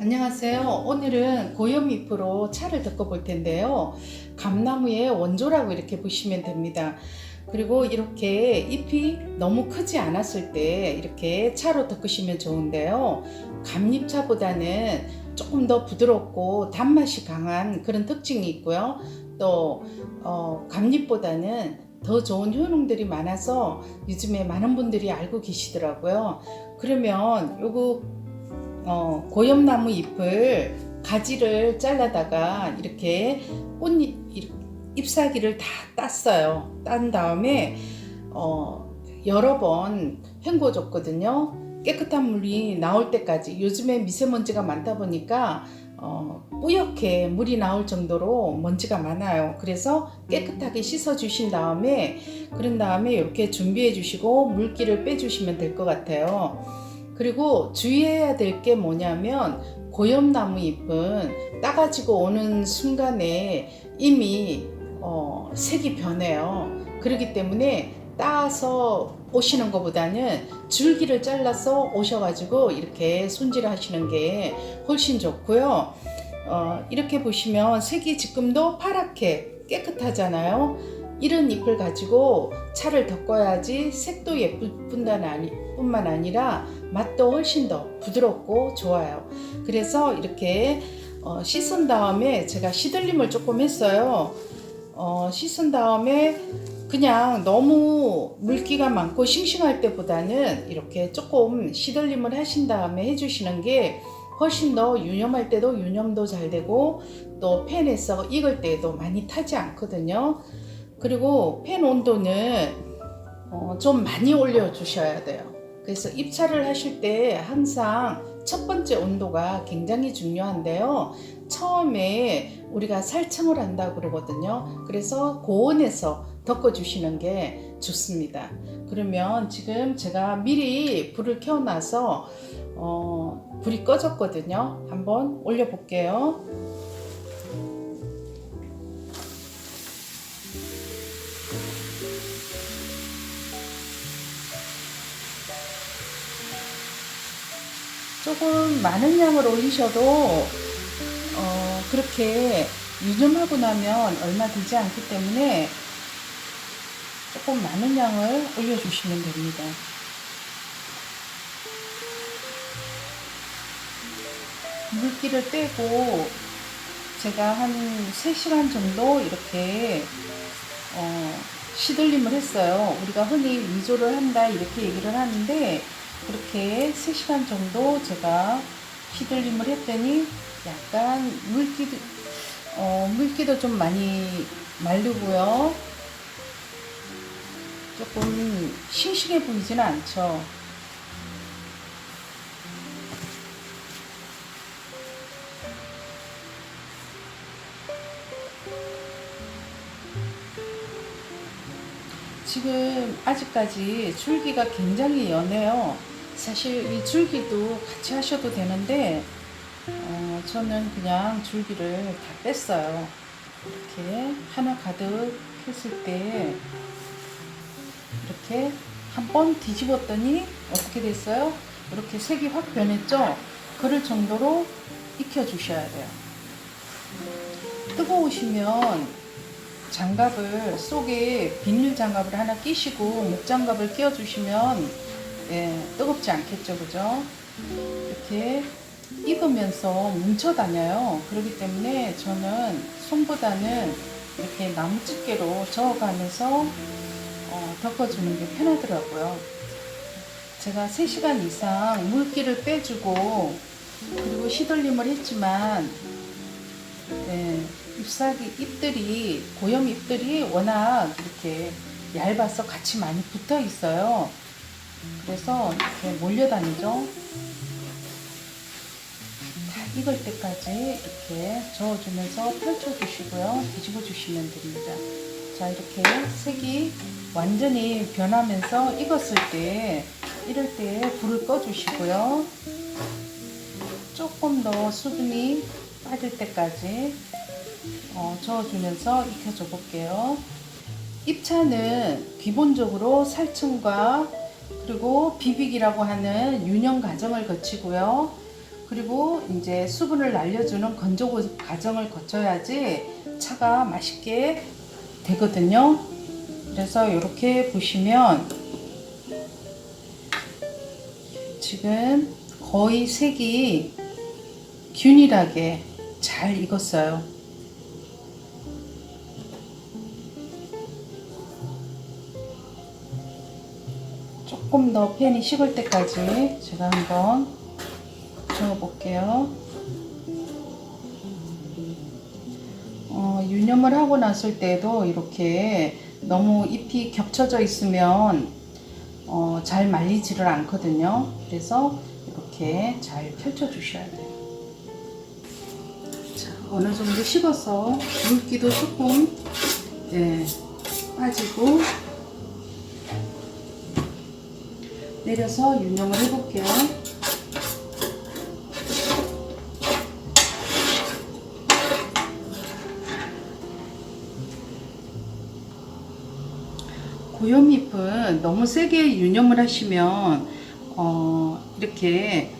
안녕하세요. 오늘은 고염잎으로 차를 덮어 볼 텐데요. 감나무의 원조라고 이렇게 보시면 됩니다. 그리고 이렇게 잎이 너무 크지 않았을 때 이렇게 차로 덮으시면 좋은데요. 감잎차보다는 조금 더 부드럽고 단맛이 강한 그런 특징이 있고요. 또 어, 감잎보다는 더 좋은 효능들이 많아서 요즘에 많은 분들이 알고 계시더라고요. 그러면 요거 어, 고염나무 잎을 가지를 잘라다가 이렇게 꽃잎 잎사귀를 다 땄어요. 딴 다음에 어, 여러 번 헹궈줬거든요. 깨끗한 물이 나올 때까지 요즘에 미세먼지가 많다 보니까 어, 뿌옇게 물이 나올 정도로 먼지가 많아요. 그래서 깨끗하게 씻어 주신 다음에 그런 다음에 이렇게 준비해 주시고 물기를 빼 주시면 될 것 같아요. 그리고 주의해야 될 게 뭐냐면 고염나무 잎은 따가지고 오는 순간에 이미 어, 색이 변해요. 그렇기 때문에 따서 오시는 것보다는 줄기를 잘라서 오셔가지고 이렇게 손질 하시는 게 훨씬 좋고요. 어, 이렇게 보시면 색이 지금도 파랗게 깨끗하잖아요. 이런 잎을 가지고 차를 덮어야지 색도 예쁠 뿐만 아니- 뿐만 아니라 맛도 훨씬 더 부드럽고 좋아요. 그래서 이렇게 어, 씻은 다음에 제가 시들림을 조금 했어요. 어, 씻은 다음에 그냥 너무 물기가 많고 싱싱할 때보다는 이렇게 조금 시들림을 하신 다음에 해주시는 게 훨씬 더 유념할 때도 유념도 잘 되고 또 팬에서 익을 때도 많이 타지 않거든요. 그리고 팬 온도는 어, 좀 많이 올려 주셔야 돼요. 그래서 입차를 하실 때 항상 첫 번째 온도가 굉장히 중요한데요. 처음에 우리가 살청을 한다 그러거든요. 그래서 고온에서 덮어 주시는 게 좋습니다. 그러면 지금 제가 미리 불을 켜놔서 어, 불이 꺼졌거든요. 한번 올려 볼게요. 조금 많은 양을 올리셔도 어, 그렇게 유념하고 나면 얼마 들지 않기 때문에 조금 많은 양을 올려주시면 됩니다. 물기를 떼고 제가 한 3시간 정도 이렇게 어, 시들림을 했어요. 우리가 흔히 위조를 한다 이렇게 얘기를 하는데 그렇게 3시간 정도 제가 시들림을 했더니 약간 물기도 어, 물기도 좀 많이 마르고요. 조금 싱싱해 보이지는 않죠. 지금 아직까지 줄기가 굉장히 연해요. 사실 이 줄기도 같이 하셔도 되는데 어, 저는 그냥 줄기를 다 뺐어요. 이렇게 하나 가득 했을 때 이렇게 한 번 뒤집었더니 어떻게 됐어요? 이렇게 색이 확 변했죠? 그럴 정도로 익혀 주셔야 돼요. 뜨거우시면 장갑을 속에 비닐 장갑을 하나 끼시고 목 장갑을 끼워 주시면 예, 뜨겁지 않겠죠, 그죠? 이렇게 익으면서 뭉쳐 다녀요. 그렇기 때문에 저는 손보다는 이렇게 나무 집게로 저어가면서 어, 덮어주는 게 편하더라고요. 제가 3시간 이상 물기를 빼주고 그리고 시들림을 했지만 예, 잎사귀 잎들이 고염 잎들이 워낙 이렇게 얇아서 같이 많이 붙어 있어요. 그래서 이렇게 몰려다니죠. 다 익을 때까지 이렇게 저어주면서 펼쳐주시고요. 뒤집어 주시면 됩니다. 자, 이렇게 색이 완전히 변하면서 익었을 때, 이럴 때 불을 꺼주시고요. 조금 더 수분이 빠질 때까지 어, 저어주면서 익혀줘 볼게요. 입차는 기본적으로 살충과 그리고 비비기라고 하는 유념 과정을 거치고요. 그리고 이제 수분을 날려주는 건조 과정을 거쳐야지 차가 맛있게 되거든요. 그래서 이렇게 보시면 지금 거의 색이 균일하게 잘 익었어요. 조금 더 팬이 식을 때까지 제가 한번 저어볼게요. 어, 유념을 하고 났을 때도 이렇게 너무 잎이 겹쳐져 있으면 어, 잘 말리지를 않거든요. 그래서 이렇게 잘 펼쳐 주셔야 돼요. 자, 어느 정도 식어서 물기도 조금 예, 빠지고 내려서 유념을 해볼게요. 고염잎은 너무 세게 유념을 하시면 어, 이렇게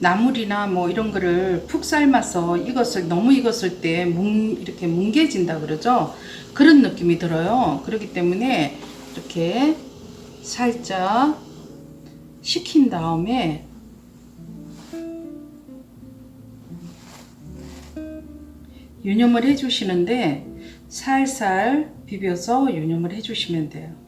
나물이나 뭐 이런 거를 푹 삶아서 익었을 너무 익었을 때 뭉, 이렇게 뭉개진다 그러죠. 그런 느낌이 들어요. 그렇기 때문에 이렇게 살짝 식힌 다음에 유념을 해주시는데 살살 비벼서 유념을 해주시면 돼요.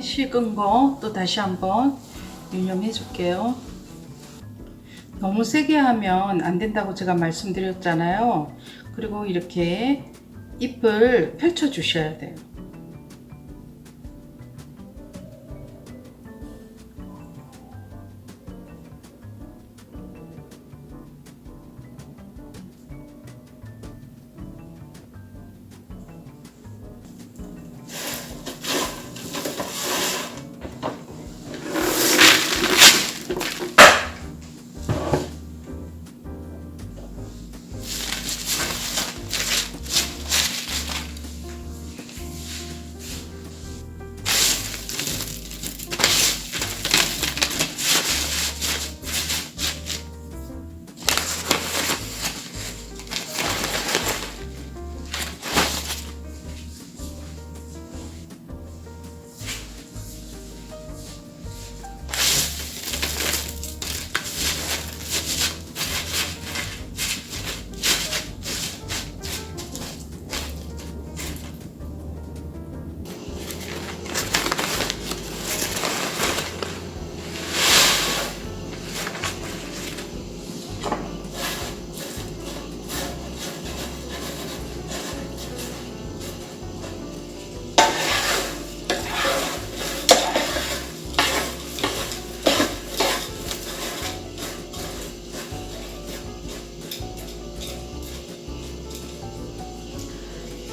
이쪽에 식은 거 또 다시 한번 유념해 줄게요. 너무 세게 하면 안 된다고 제가 말씀드렸잖아요. 그리고 이렇게 잎을 펼쳐 주셔야 돼요.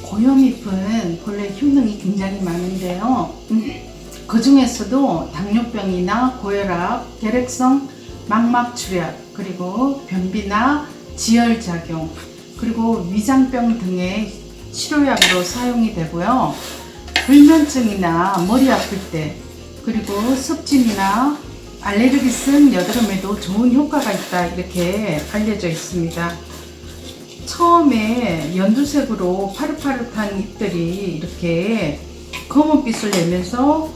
고염잎은 본래 효능이 굉장히 많은데요. 그 중에서도 당뇨병이나 고혈압, 결핵성 망막출혈, 그리고 변비나 지혈작용, 그리고 위장병 등의 치료약으로 사용이 되고요. 불면증이나 머리 아플 때, 그리고 습진이나 알레르기성 여드름에도 좋은 효과가 있다 이렇게 알려져 있습니다. 처음에 연두색으로 파릇파릇한 잎들이 이렇게 검은빛을 내면서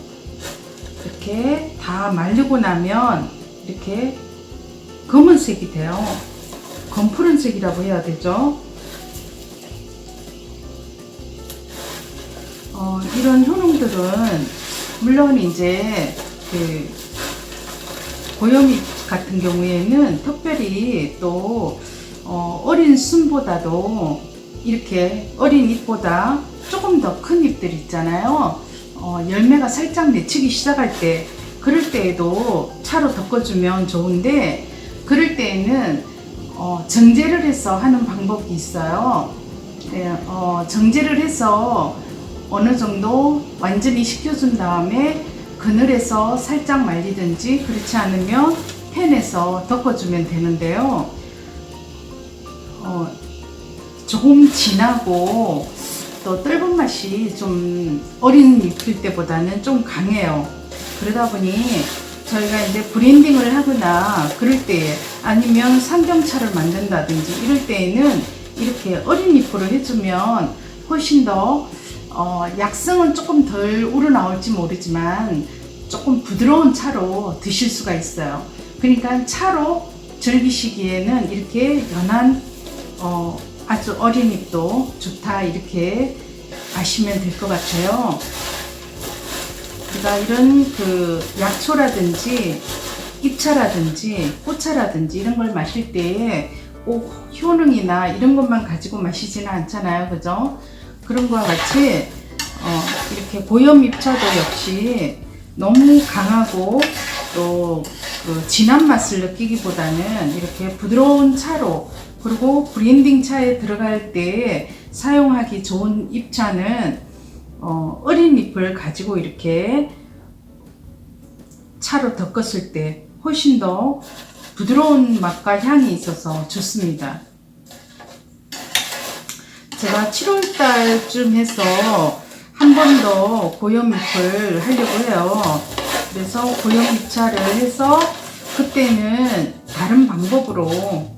이렇게 다 말리고 나면 이렇게 검은색이 돼요. 검푸른색이라고 해야 되죠. 어, 이런 효능들은 물론 이제 그 고염잎 같은 경우에는 특별히 또 어, 어린 순보다도 이렇게 어린 잎보다 조금 더 큰 잎들 있잖아요. 어, 열매가 살짝 맺히기 시작할 때 그럴 때에도 차로 덮어주면 좋은데 그럴 때에는 어, 정제를 해서 하는 방법이 있어요. 네, 어, 정제를 해서 어느 정도 완전히 식혀준 다음에 그늘에서 살짝 말리든지 그렇지 않으면 팬에서 덮어주면 되는데요. 어, 조금 진하고 또 떫은 맛이 좀 어린 잎일 때보다는 좀 강해요. 그러다 보니 저희가 이제 브랜딩을 하거나 그럴 때 아니면 삼경차를 만든다든지 이럴 때에는 이렇게 어린 잎으로 해주면 훨씬 더 어, 약성은 조금 덜 우러나올지 모르지만 조금 부드러운 차로 드실 수가 있어요. 그러니까 차로 즐기시기에는 이렇게 연한 어, 아주 어린 잎도 좋다 이렇게 아시면 될 것 같아요. 우리가 이런 그 약초라든지 잎차라든지 꽃차라든지 이런 걸 마실 때에 꼭 효능이나 이런 것만 가지고 마시지는 않잖아요. 그죠? 그런 거와 같이 어, 이렇게 고염 잎차도 역시 너무 강하고 또 그 진한 맛을 느끼기보다는 이렇게 부드러운 차로 그리고 브랜딩 차에 들어갈 때 사용하기 좋은 잎차는 어, 어린 잎을 가지고 이렇게 차로 덮었을 때 훨씬 더 부드러운 맛과 향이 있어서 좋습니다. 제가 7월 달쯤 해서 한 번 더 고염잎을 하려고 해요. 그래서 고염잎차를 해서 그때는 다른 방법으로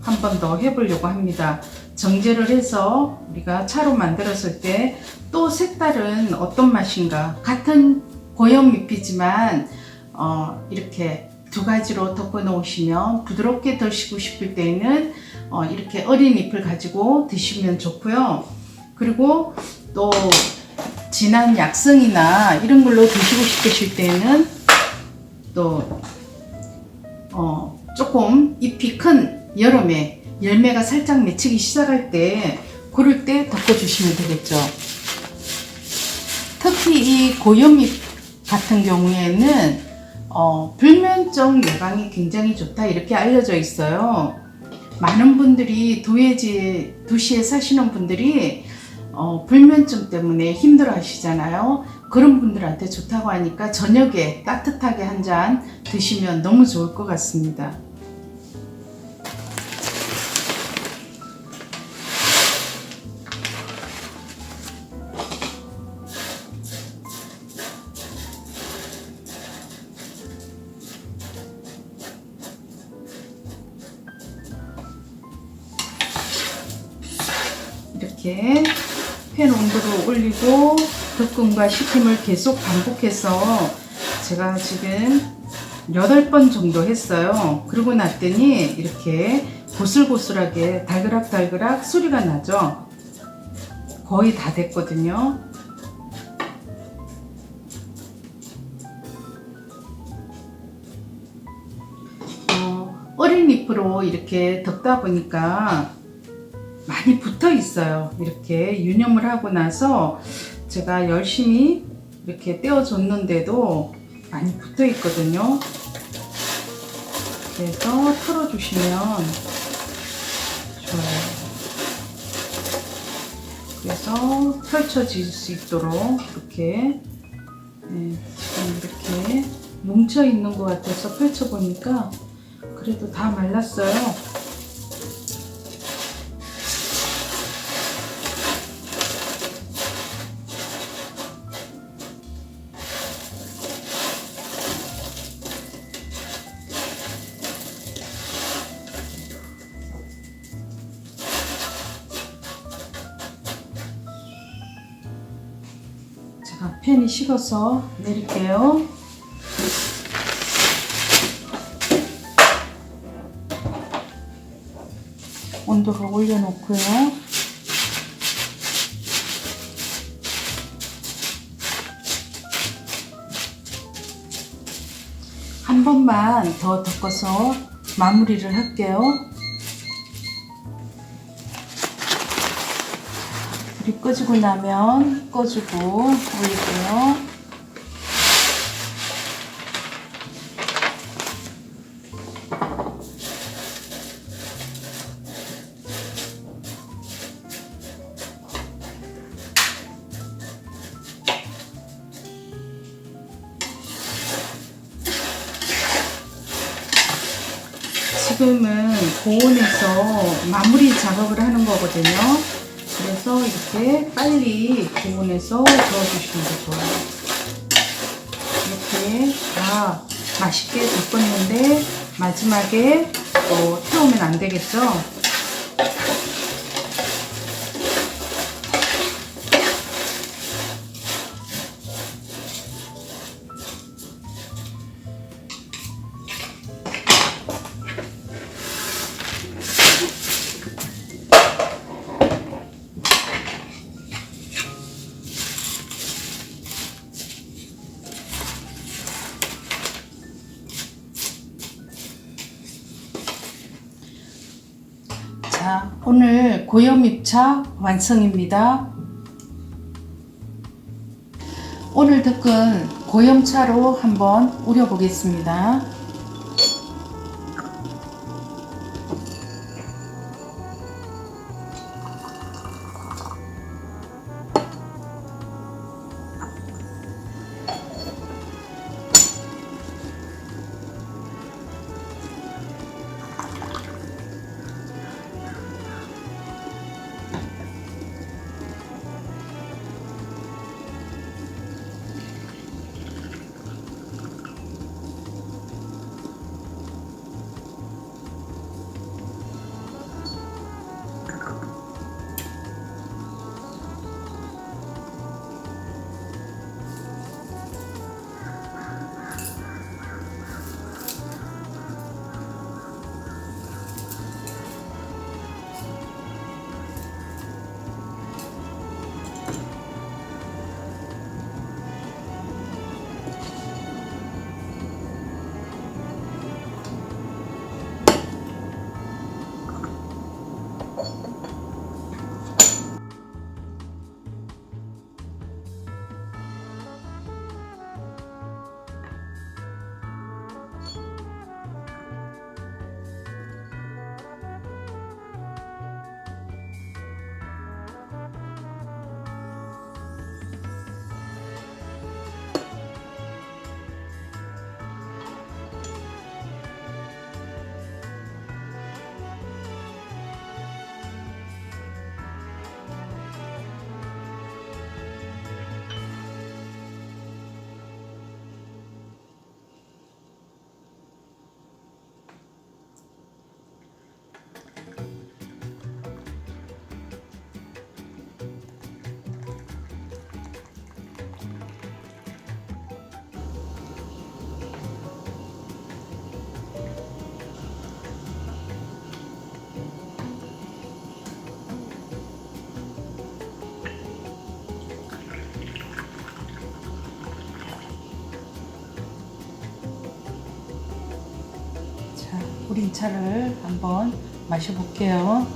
한 번 더 해보려고 합니다. 정제를 해서 우리가 차로 만들었을 때 또 색다른 어떤 맛인가 같은 고염잎이지만 어, 이렇게 두 가지로 덮어 놓으시면 부드럽게 드시고 싶을 때는 어, 이렇게 어린 잎을 가지고 드시면 좋고요. 그리고 또 진한 약성이나 이런 걸로 드시고 싶으실 때는 또 어, 조금 잎이 큰 여름에 열매가 살짝 맺히기 시작할 때 그럴 때 덮어주시면 되겠죠. 특히 이 고염잎 같은 경우에는 어, 불면증 예방이 굉장히 좋다 이렇게 알려져 있어요. 많은 분들이 도예지 도시에 사시는 분들이 어, 불면증 때문에 힘들어 하시잖아요. 그런 분들한테 좋다고 하니까 저녁에 따뜻하게 한 잔 드시면 너무 좋을 것 같습니다. 이렇게 팬 온도를 올리고 덕금과 식힘을 계속 반복해서 제가 지금 8번 정도 했어요. 그러고 났더니 이렇게 고슬고슬하게 달그락달그락 소리가 나죠. 거의 다 됐거든요. 어, 어린 잎으로 이렇게 덮다 보니까 많이 붙어 있어요. 이렇게 유념을 하고 나서 제가 열심히 이렇게 떼어줬는데도 많이 붙어 있거든요. 그래서 털어주시면 좋아요. 그래서 펼쳐질 수 있도록 이렇게 네, 지금 이렇게 뭉쳐 있는 것 같아서 펼쳐 보니까 그래도 다 말랐어요. 제가 팬이 식어서 내릴게요. 온도를 올려놓고요. 한 번만 더 덮어서 마무리를 할게요. 불 꺼지고 나면 꺼주고 올리고요. 지금은 고온에서 마무리 작업을 하는 거거든요. 그래서 이렇게 빨리 고온에서 구워주시는 게 좋아요. 이렇게 다 맛있게 덮었는데 마지막에 또 태우면 안 되겠죠? 고염입차 완성입니다. 오늘 덕은 고염차로 한번 우려 보겠습니다. 우린 차를 한번 마셔볼게요.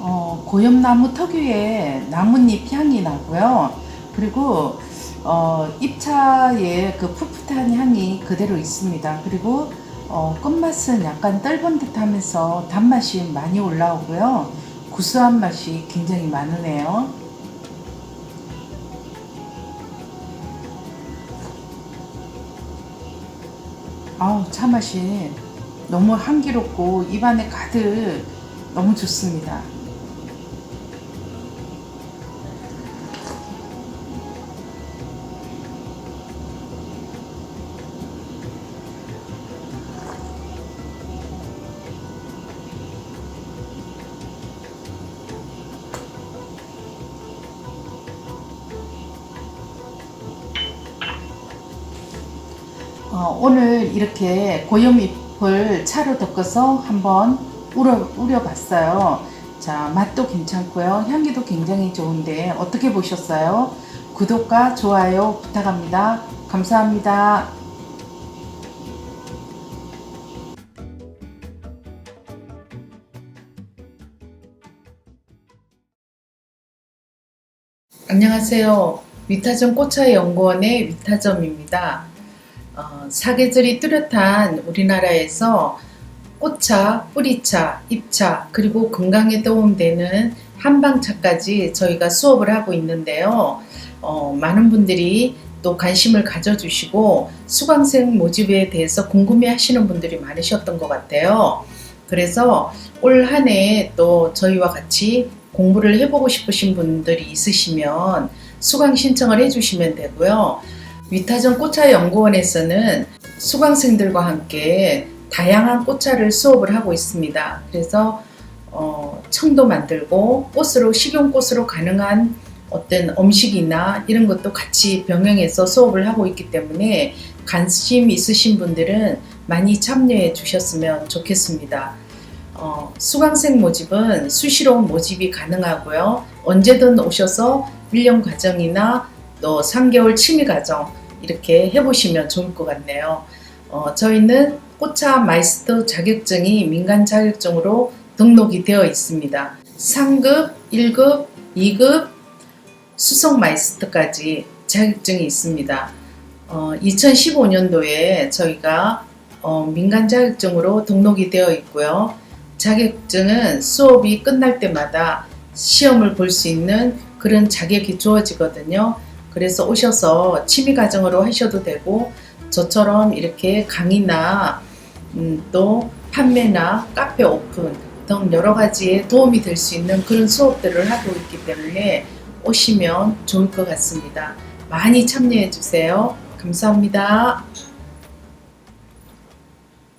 어, 고염나무 특유의 나뭇잎 향이 나고요. 그리고 어, 잎차의 그 풋풋한 향이 그대로 있습니다. 그리고 어, 끝맛은 약간 떫은 듯 하면서 단맛이 많이 올라오고요. 구수한 맛이 굉장히 많으네요. 아우 차 맛이 너무 향기롭고 입안에 가득 너무 좋습니다. 이렇게 고염 잎을 차로 덮어서 한번 우려, 우려봤어요. 자, 맛도 괜찮고요. 향기도 굉장히 좋은데 어떻게 보셨어요? 구독과 좋아요 부탁합니다. 감사합니다. 안녕하세요. 위타점 꽃차의 연구원의 위타점입니다. 어, 사계절이 뚜렷한 우리나라에서 꽃차, 뿌리차, 잎차, 그리고 건강에 도움되는 한방차까지 저희가 수업을 하고 있는데요. 어, 많은 분들이 또 관심을 가져주시고 수강생 모집에 대해서 궁금해 하시는 분들이 많으셨던 것 같아요. 그래서 올 한 해 또 저희와 같이 공부를 해보고 싶으신 분들이 있으시면 수강 신청을 해주시면 되고요. 위타전 꽃차 연구원에서는 수강생들과 함께 다양한 꽃차를 수업을 하고 있습니다. 그래서 어, 청도 만들고 꽃으로 식용꽃으로 가능한 어떤 음식이나 이런 것도 같이 병행해서 수업을 하고 있기 때문에 관심 있으신 분들은 많이 참여해 주셨으면 좋겠습니다. 어, 수강생 모집은 수시로 모집이 가능하고요. 언제든 오셔서 1년 과정이나 또 3개월 취미 과정 이렇게 해보시면 좋을 것 같네요. 어, 저희는 꽃차 마이스터 자격증이 민간 자격증으로 등록이 되어 있습니다. 상급, 1급, 2급, 수석 마이스터까지 자격증이 있습니다. 어, 2015년도에 저희가 어, 민간 자격증으로 등록이 되어 있고요. 자격증은 수업이 끝날 때마다 시험을 볼 수 있는 그런 자격이 주어지거든요. 그래서 오셔서 취미 과정으로 하셔도 되고 저처럼 이렇게 강의나 음, 또 판매나 카페 오픈 등 여러 가지에 도움이 될 수 있는 그런 수업들을 하고 있기 때문에 오시면 좋을 것 같습니다. 많이 참여해 주세요. 감사합니다.